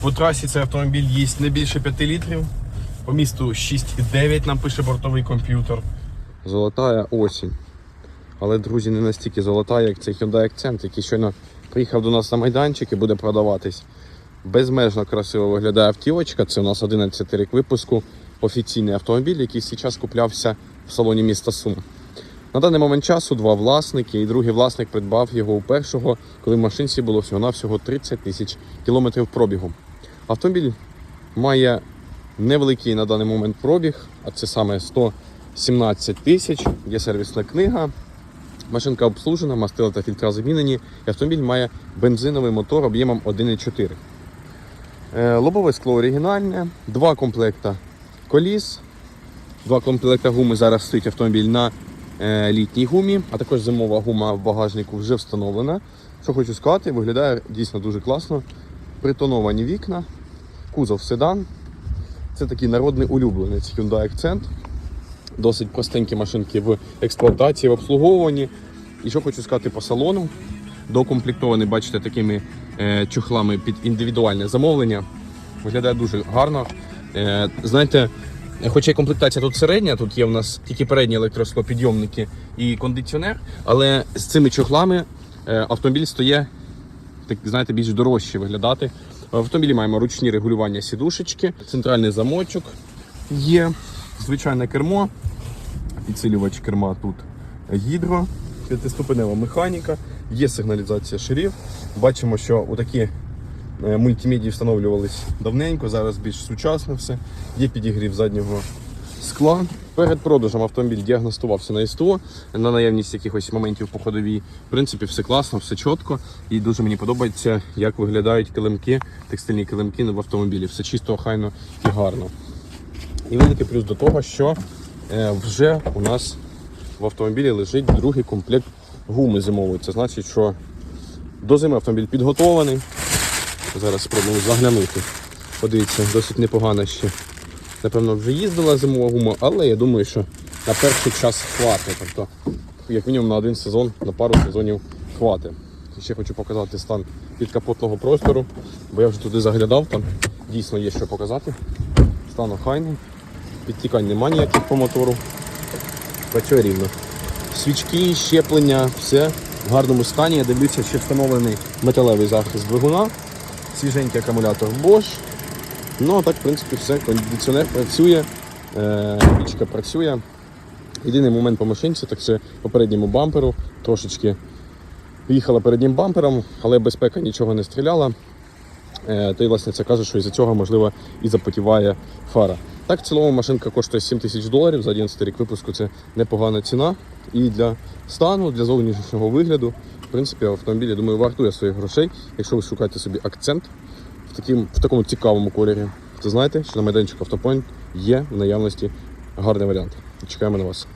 По трасі цей автомобіль їсть не більше 5 літрів. По місту 6,9 нам пише бортовий комп'ютер. Золотая осінь. Але, друзі, не настільки золота, як цей Hyundai Accent, який щойно приїхав до нас на майданчик і буде продаватись. Безмежно красиво виглядає автівочка. Це у нас 11 рік випуску. Офіційний автомобіль, який зараз куплявся в салоні міста Сум. На даний момент часу два власники, і другий власник придбав його у першого, коли в машинці було всього-навсього 30 тисяч кілометрів пробігу. Автомобіль має невеликий на даний момент пробіг, а це саме 117 тисяч. Є сервісна книга. Машинка обслужена, мастила та фільтра замінені. І автомобіль має бензиновий мотор об'ємом 1,4. Е, Лобове скло оригінальне, два комплекта коліс, два комплекта гуми. Зараз стоїть автомобіль на е, літній гумі, а також зимова гума в багажнику вже встановлена. Що хочу сказати, виглядає дійсно дуже класно. Притоновані вікна, кузов седан. Це такий народний улюбленець Hyundai Accent. Досить простенькі машинки в експлуатації, в обслуговуванні. І що хочу сказати по салону. Докомплектований, бачите, такими е, чохлами під індивідуальне замовлення. Виглядає дуже гарно. Е, знаєте, хоча й комплектація тут середня, тут є у нас тільки передні електросклопідйомники і кондиціонер, але з цими чохлами е, автомобіль стає так, знаєте, більш дорожче виглядати. В автомобілі маємо ручні регулювання сідушечки, центральний замочок є, звичайне кермо, підсилювач керма тут гідро, п'ятиступенева механіка, є сигналізація ширів. Бачимо, що отакі е, мультимедії встановлювались давненько, зараз більш сучасно все. Є підігрів заднього скла. Перед продажем автомобіль діагностувався на СТО на наявність якихось моментів по ходовій. В принципі, все класно, все чітко. І дуже мені подобається, як виглядають килимки, текстильні килимки в автомобілі. Все чисто, охайно і гарно. І великий плюс до того, що е, вже у нас в автомобілі лежить другий комплект гуми зимової. Це значить, що до зими автомобіль підготовлений. Зараз спробуємо заглянути. Подивіться, досить непогано ще. Напевно, вже їздила зимова гума, але я думаю, що на перший час хватить. Тобто, як мінімум на один сезон, на пару сезонів хватить. Ще хочу показати стан підкапотного простору, бо я вже туди заглядав, там дійсно є що показати. Стан охайний, підтікань немає ніяких по мотору. Працює рівно. Свічки, щеплення, все в гарному стані. Я дивлюся, що встановлений металевий захист двигуна, свіженький акумулятор Bosch. Ну, а так, в принципі, все. Кондиціонер працює, е, пічка працює. Єдиний момент по машинці, так це по передньому бамперу трошечки їхала переднім бампером, але безпека нічого не стріляла. Е, Та й власне каже, що із-за цього, можливо, і запотіває фара. Так, в цілому машинка коштує 7 тисяч доларів за 11 рік випуску. Це непогана ціна. І для стану, для зовнішнього вигляду, в принципі, автомобіль, я думаю, вартує своїх грошей. Якщо ви шукаєте собі акцент в, таким, в такому цікавому кольорі, то знаєте, що на майданчику Автопойнт є в наявності гарний варіант. Чекаємо на вас.